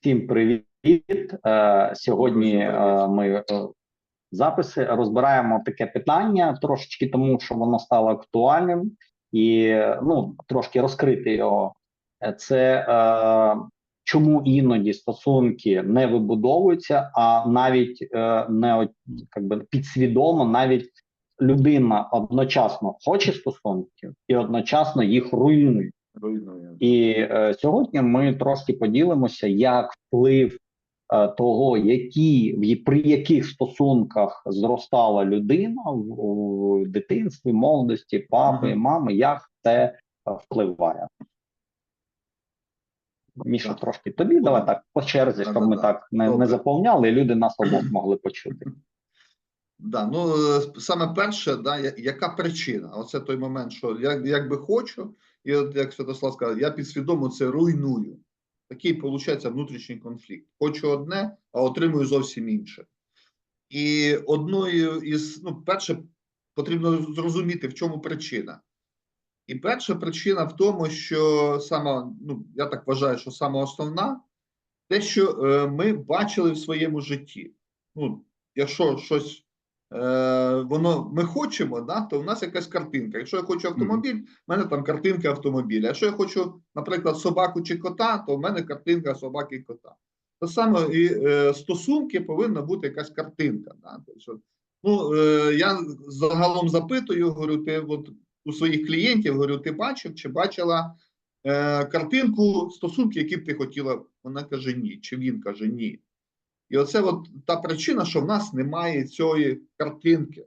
Всім привіт. Е, Сьогодні е, ми е, записи розбираємо таке питання трошечки тому, що воно стало актуальним, і ну трошки розкрити його. Це чому іноді стосунки не вибудовуються, а навіть не би, підсвідомо, навіть людина одночасно хоче стосунків і одночасно їх руйнує. І е, сьогодні ми трошки поділимося, як вплив е, того, які в при яких стосунках зростала людина в, в дитинстві, молодості, папи, мами, як це впливає. Міша, Так. трошки тобі, давай так по черзі, щоб ми так не, не заповняли, і люди нас обох могли почути. Да, ну е, саме перше, да, яка причина? Оце той момент, що я як би хочу, і от як Святослав сказав, я підсвідомо це руйную. Такий виходить внутрішній конфлікт. Хочу одне, а отримую зовсім інше. І одною із, ну, перше, потрібно зрозуміти, в чому причина. І перша причина в тому, що сама, ну, я так вважаю, що сама основна, те, що е, ми бачили в своєму житті. Ну, якщо щось воно ми хочемо, да, то в нас якась картинка. Якщо я хочу автомобіль, в мене там картинка автомобіля. Якщо я хочу, наприклад, собаку чи кота, то в мене картинка собаки і кота. Те саме і е, стосунки повинна бути якась картинка. Да? Тобто, ну, е, я загалом запитую, говорю, ти от у своїх клієнтів, говорю, ти бачив чи бачила е, картинку стосунки, які б ти хотіла? Вона каже ні, чи він каже ні. І оце от та причина, що в нас немає цієї картинки,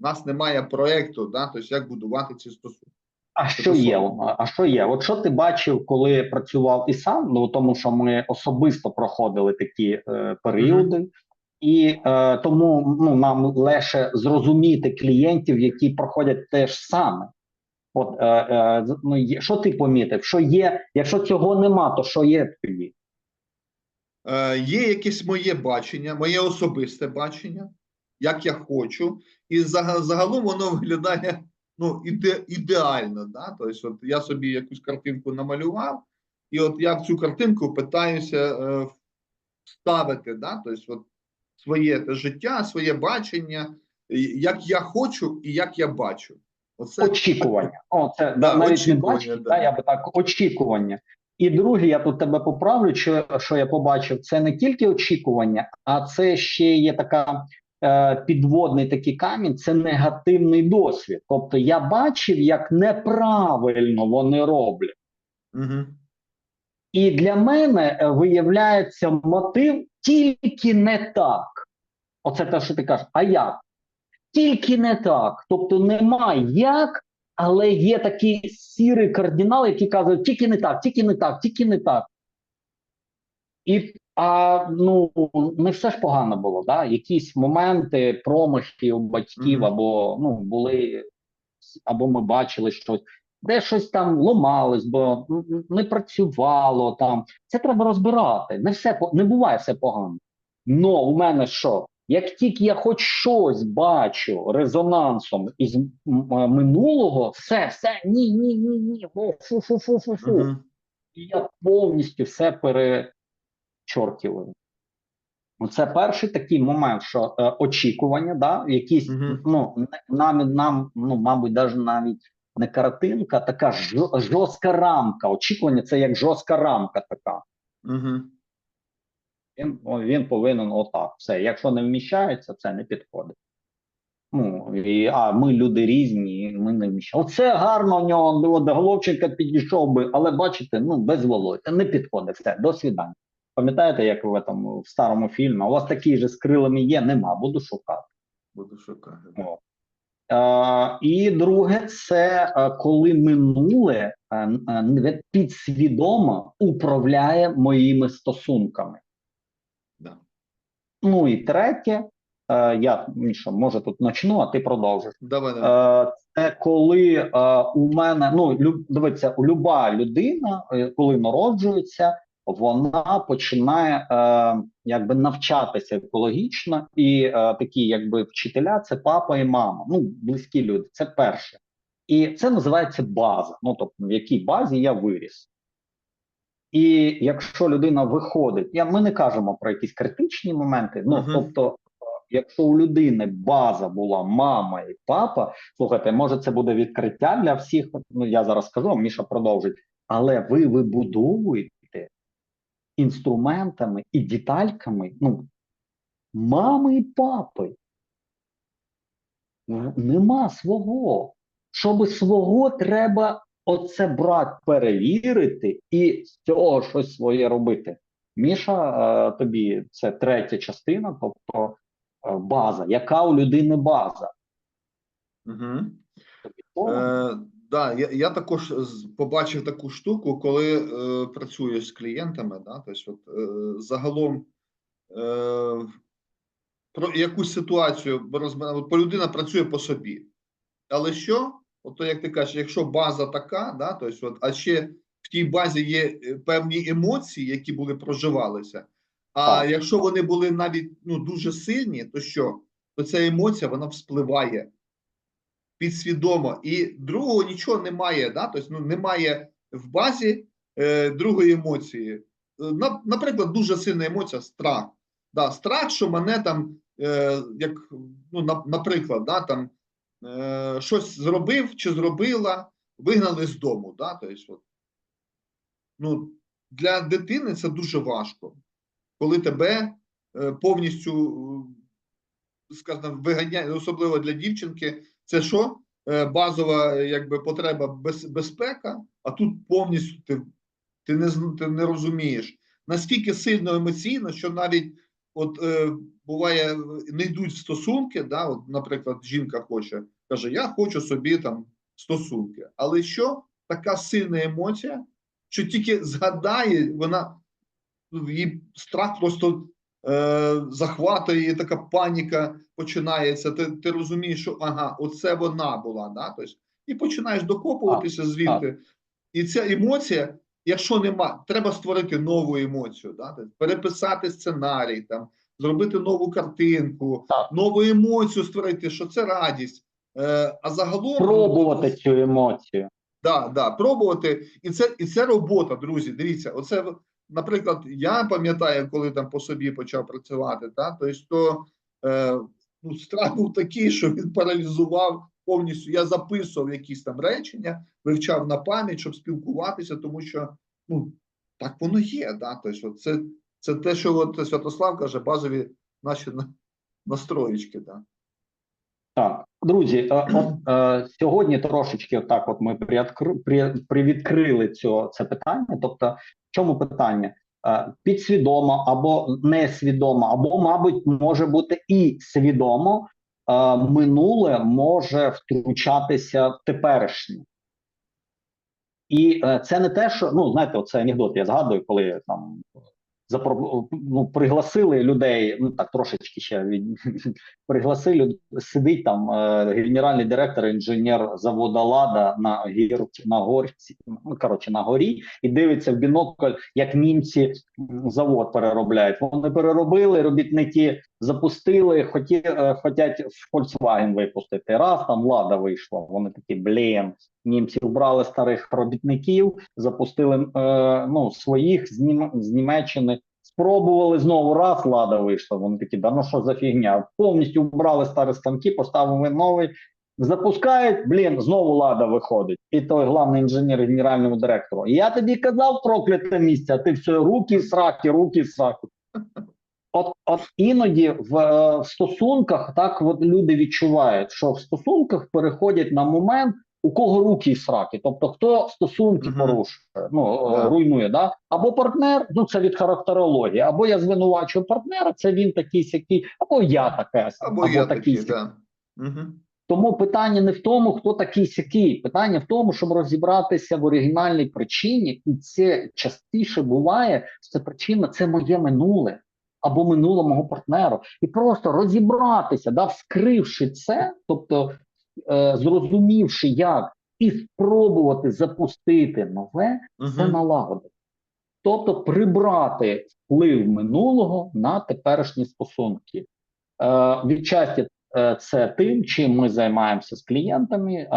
в нас немає проєкту, да, тобто як будувати ці стосунки. А що є? А що є? От що ти бачив, коли працював і сам? Ну тому що ми особисто проходили такі е, періоди, і е, тому ну нам легше зрозуміти клієнтів, які проходять те ж саме. От е, е, ну, що ти помітив? Що є? Якщо цього нема, то що є тоді? Е, є якесь моє бачення, моє особисте бачення, як я хочу, і зага- загалом воно виглядає ну, іде, ідеально. Да? Тобто, от я собі якусь картинку намалював, і от я в цю картинку питаюся е, вставити, да? тобто, от своє життя, своє бачення, як я хочу і як я бачу. Оце Очікування. О, це Да, навіть очікування, не да. да. я би так очікування. І друге, я тут тебе поправлю, що, що я побачив, це не тільки очікування, а це ще є така е, підводний такий камінь, це негативний досвід. Тобто я бачив, як неправильно вони роблять. Угу. І для мене е, виявляється мотив тільки не так. Оце те, що ти кажеш, а як? Тільки не так. Тобто нема як, але є такий сірий кардинал, який каже, тільки не так, тільки не так, тільки не так. І а ну не все ж погано було, да? якісь моменти, промахи у батьків, або ну були, або ми бачили щось, де щось там ломалось, бо не працювало там. Це треба розбирати. Не все не буває все погано. Но у мене що? Як тільки я хоч щось бачу резонансом із минулого, все, все, ні, ні, ні, ні, фу, фу, фу, фу, фу. І я повністю все перечоркиваю. Це перший такий момент, що е, очікування, да, якісь, Мгм. ну, нам, нам, ну, мабуть, навіть навіть не картинка, така жо- жорстка рамка. Очікування це як жорстка рамка така. Угу. Він, о, він повинен отак. Все. Якщо не вміщається, це не підходить. Ну, і, а ми люди різні, ми не вміщаємо. Оце гарно в нього до, Головченка підійшов би, але бачите, ну без волосся, не підходить. Все, до свидання. Пам'ятаєте, як в, этом, в старому фільмі? У вас такий же з крилами є, нема, буду шукати. Буду шукати. О. Е, і друге, це е, коли минуле е, е, підсвідомо управляє моїми стосунками. Ну і третє, е, я Міша, може тут почну, а ти продовжиш. Давай, давай. Е, це коли е, у мене ну лю, дивіться, люба людина, коли народжується, вона починає е, якби навчатися екологічно, і е, такі, якби вчителя, це папа і мама. Ну, близькі люди, це перше. І це називається база. Ну тобто, в якій базі я виріс. І якщо людина виходить, я, ми не кажемо про якісь критичні моменти. Ну Мгм. тобто, е, якщо у людини база була мама і папа, слухайте, може це буде відкриття для всіх. Ну я зараз скажу, Міша продовжить. Але ви вибудовуєте інструментами і детальками, ну, мами і папи. Нема свого. Щоби свого треба оце брати, перевірити і з цього щось своє робити. Міша, е, тобі це третя частина, тобто е, база. Яка у людини база? Угу. Тобі? Е, да, я, я також побачив таку штуку, коли е, працюю з клієнтами. Да, тобто, от, е, загалом е, про якусь ситуацію. От, людина працює по собі. Але що? От як ти кажеш, якщо база така, да, тобто, от, а ще в тій базі є е, певні емоції, які були проживалися. А Так. якщо вони були навіть ну, дуже сильні, то що? То ця емоція вона вспливає підсвідомо, і другого нічого немає. Да? Тобто, ну, немає в базі е, другої емоції. Е, наприклад, дуже сильна емоція страх. Да, страх, що мене там, е, як, ну, на, наприклад, да, там, е, щось зробив чи зробила, вигнали з дому. Да? Тобто, от, ну, для дитини це дуже важко, коли тебе е, повністю, е, скажімо, виганяє, особливо для дівчинки, це що? Е, Базова якби потреба без, безпека, а тут повністю ти, ти, не, ти не розумієш, наскільки сильно емоційно, що навіть от е, буває, не йдуть в стосунки, да, от, наприклад, жінка хоче, каже: Я хочу собі там стосунки. Але що така сильна емоція, що тільки згадає, вона її страх просто е, захватує, і така паніка починається. Ти, ти розумієш, що ага, оце вона була, да? тобто, і починаєш докопуватися звідти. І ця емоція, якщо нема, треба створити нову емоцію, да? тобто, переписати сценарій, там, зробити нову картинку, Так. нову емоцію створити, що це радість. Е, а загалом Пробувати цю емоцію. Да, да, пробувати, і це, і це робота, друзі. Дивіться, оце, наприклад, я пам'ятаю, коли там по собі почав працювати, та, тобто, то е, ну, страх був такий, що він паралізував повністю. Я записував якісь там речення, вивчав на пам'ять, щоб спілкуватися, тому що ну, так воно є. Да? Тобто, це, це те, що от Святослав каже, базові наші на- настроєчки. Да. Так, друзі, е, от е, сьогодні трошечки так, от ми приоткр... при... привідкрили цього це питання. Тобто, в чому питання? Е, підсвідомо або несвідомо, або, мабуть, може бути і свідомо, минуле може втручатися в теперішнє. І е, це не те, що ну знаєте, оце анекдот. Я згадую, коли там запро... ну, пригласили людей, ну так трошечки ще від пригласили, сидить там е, генеральний директор, інженер заводу Лада на гір на горці, ну коротше на горі, і дивиться в бінокль, як німці завод переробляють. Вони переробили, робітники запустили, хоті, е, хотять Volkswagen випустити. Раз там Лада вийшла. Вони такі блін. Німці убрали старих робітників, запустили е, ну своїх з, Нім... з Німеччини. Спробували знову раз, лада вийшла. Вони такі, да ну що за фігня? Повністю вбрали старі станки, поставили новий. Запускають, блін, знову лада виходить. І той главний інженер генеральному директору. Я тобі казав прокляте місце, а ти все руки сраки, руки сраки. От, от іноді в, е, в стосунках так от люди відчувають, що в стосунках переходять на момент, у кого руки і сраки, тобто хто стосунки Мгм. порушує, ну е, Да. руйнує, да? або партнер, ну це від характерології, або я звинувачую партнера, це він такий сякий, або я така, Або, я такий такий, да. Угу. Тому питання не в тому, хто такий сякий. Питання в тому, щоб розібратися в оригінальній причині, і це частіше буває. що Це причина це моє минуле або минуле мого партнеру, і просто розібратися, да, вскривши це, тобто е, зрозумівши, як і спробувати запустити нове, це Угу. налагодити. Тобто прибрати вплив минулого на теперішні стосунки. Е, відчасті це тим, чим ми займаємося з клієнтами, е,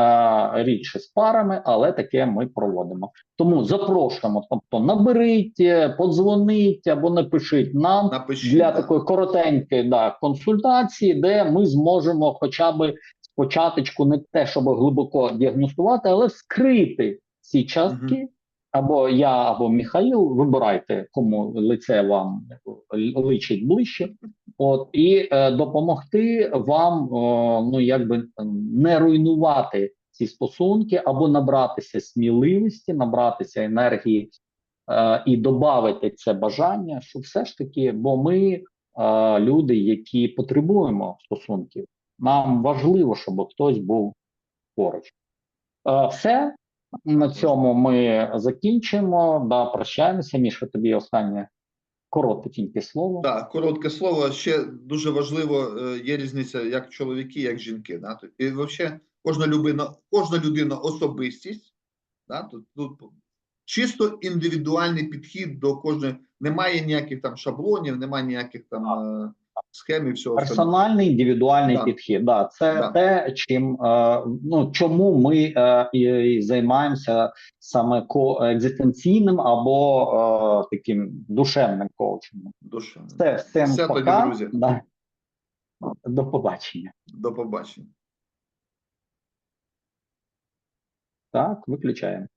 рідше з парами, але таке ми проводимо. Тому запрошуємо, тобто наберіть, е, подзвоніть або напишіть нам Напишіть. для да. такої коротенької да, консультації, де ми зможемо хоча б спочатку не те, щоб глибоко діагностувати, але вскрити ці частки. Або я, або Михаїл, вибирайте, кому лице вам личить ближче, от і е, допомогти вам, е, ну якби не руйнувати ці стосунки, або набратися сміливості, набратися енергії е, і додати це бажання, що все ж таки, бо ми е, люди, які потребуємо стосунків, нам важливо, щоб хтось був поруч. Е, все на цьому ми закінчимо. Да, прощаємося. Міша, тобі останнє коротке тільки слово. Так, коротке слово. Ще дуже важливо, е, є різниця як чоловіки, як жінки. Да? І взагалі кожна людина, кожна людина особистість. Да? Тут, тут чисто індивідуальний підхід до кожної. Немає ніяких там шаблонів, немає ніяких там е, схем і всього. Персональний індивідуальний Да. підхід. Да, це Да. те, чим е, ну чому ми е, і, займаємося саме екзистенційним або е, таким душевним коучингом. Душа. Все, всім Все тоді, друзі. Да. До побачення. До побачення. Так, виключаємо.